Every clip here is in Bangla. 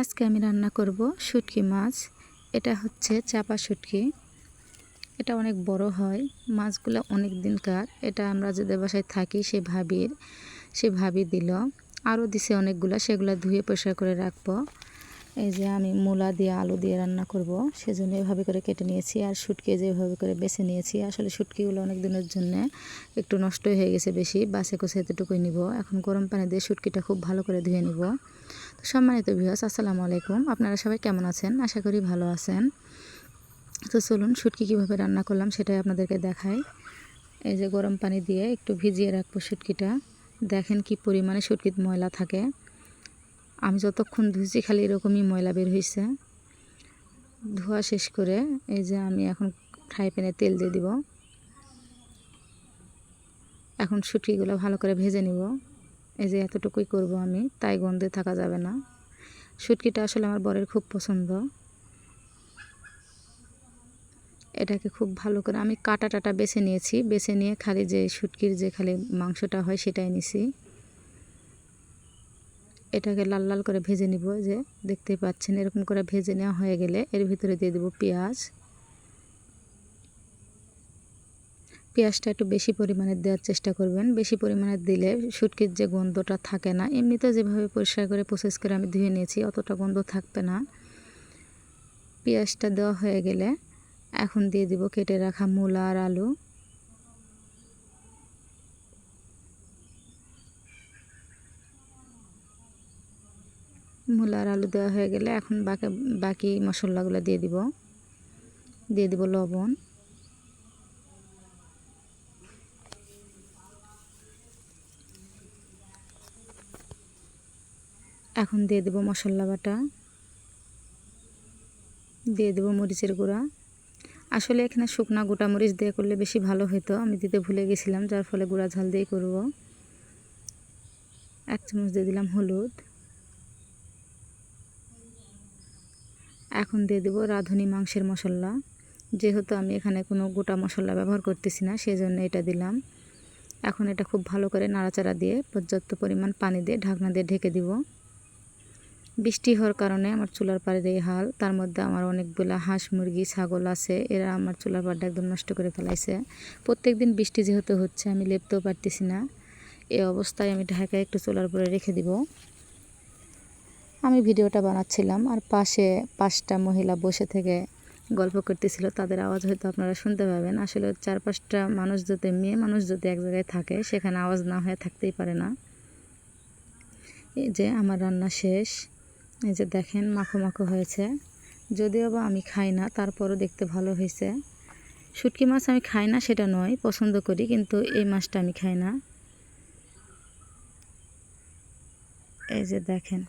আজকে আমি রান্না করব শুটকি মাছ। এটা হচ্ছে চাপা শুটকি। এটা অনেক বড় হয়, মাছগুলো অনেক দিনকার। এটা আমরা যদি বাসায় থাকি, সে ভাবির সে ভাবি দিল। আরও দিছে অনেকগুলো, সেগুলো ধুয়ে পরিষ্কার করে রাখব। এই যে আমি মূলা দিয়ে আলু দিয়ে রান্না করব, সেজন্য এভাবে করে কেটে নিয়েছি। আর শুটকি যেভাবে করে বেছে নিয়েছি, আসলে শুটকিগুলো অনেক দিনের জন্য একটু নষ্ট হয়ে গেছে বেশি, বাসে কোসে এতটুকুই নিব। এখন গরম পানি দিয়ে শুটকিটা খুব ভালো করে ধুয়ে নিব। তো সম্মানিত ভিউয়ার্স আসসালামু আলাইকুম। আপনারা সবাই কেমন আছেন? আশা করি ভালো আছেন। তো চলুন, শুটকি কীভাবে রান্না করলাম সেটাই আপনাদেরকে দেখাই। এই যে গরম পানি দিয়ে একটু ভিজিয়ে রাখব শুটকিটা। দেখেন কি পরিমাণে শুটকিত ময়লা থাকে। আমি যতক্ষণ ধুয়েছি খালি এরকমই ময়লা বের হয়েছে ধোয়া শেষ করে এই যে আমি এখন ফ্রাই প্যানে তেল দিয়ে দিব। এখন শুটকিগুলো ভালো করে ভেজে নিব। এই যে এতটুকুই করব আমি, তাই গন্ধে থাকা যাবে না। শুটকিটা আসলে আমার বরের খুব পছন্দ। এটাকে খুব ভালো করে আমি কাটা টাটা বেছে নিয়েছি। বেছে নিয়ে খালি যে শুটকির যে খালি মাংসটা হয় সেটাই নিছি। এটাকে লাল লাল করে ভেজে নিব যে দেখতেই পাচ্ছেন এরকম করে ভেজে নেওয়া হয়ে গেলে এর ভিতরে দিয়ে দেবো পেঁয়াজ। পেঁয়াজটা একটু বেশি পরিমাণে দেওয়ার চেষ্টা করবেন। বেশি পরিমাণে দিলে শুটকির যে গন্ধটা থাকে না, এমনিতে যেভাবে পরিষ্কার করে প্রসেস করে আমি ধুয়ে নিয়েছি, অতটা গন্ধ থাকবে না। পেঁয়াজটা দেওয়া হয়ে গেলে এখন দিয়ে দিব কেটে রাখা মূলা আর আলু। মূলা আর আলু দেওয়া হয়ে গেলে এখন বাকি বাকি মশলাগুলো দিয়ে দিব। দিয়ে দিব লবণ। এখন দিয়ে দেব মশলা বাটা। দিয়ে দেব মরিচের গুঁড়া। আসলে এখানে শুকনা গোটা মরিচ দিয়ে করলে বেশি ভালো হতো আমি দিতে ভুলে গেছিলাম, যার ফলে গুঁড়া ঝাল দিয়ে করব। এক চামচ দিয়ে দিলাম হলুদ। এখন দিয়ে দেব রাঁধুনি মাংসের মশলা। যেহেতু আমি এখানে কোনো গোটা মশলা ব্যবহার করতেছি না সেই জন্য এটা দিলাম। এখন এটা খুব ভালো করে নাড়াচাড়া দিয়ে পর্যাপ্ত পরিমাণ পানি দিয়ে ঢাকনা দিয়ে ঢেকে দিব। বৃষ্টি হওয়ার কারণে আমার চুলার পাড়ের এই হাল, তার মধ্যে আমার অনেকগুলো হাঁস, মুরগি, ছাগল আছে, এরা আমার চুলার পাড়টা একদম নষ্ট করে ফেলাইছে। প্রত্যেক দিন বৃষ্টি যেহেতু হচ্ছে, আমি লেপতেও পারতেছি না। এই অবস্থায় আমি ঢাকায় একটু চুলার পরে রেখে দিব। আমি ভিডিওটা বানাচ্ছিলাম আর পাশে পাঁচটা মহিলা বসে থেকে গল্প করতেছিল। তাদের আওয়াজ হয়তো আপনারা শুনতে পাবেন। আসলে চার পাঁচটা মানুষ যদি মেয়ে মানুষ যদি এক জায়গায় থাকে, সেখানে আওয়াজ না হয়ে থাকতেই পারে না। এই যে আমার রান্না শেষ। এই যে দেখেন মাখো মাখো হয়েছে। যদিও বা আমি খাই না, তারপরও দেখতে ভালো হয়েছে। শুটকি মাছ আমি খাই না, সেটা নয়, পছন্দ করি, কিন্তু এই মাছটা আমি খাই না। এই যে দেখেন।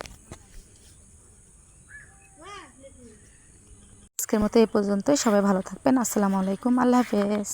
আজকের মতো এই পর্যন্তই। সবাই ভালো থাকবেন। আসসালামু আলাইকুম। আল্লাহ হাফেজ।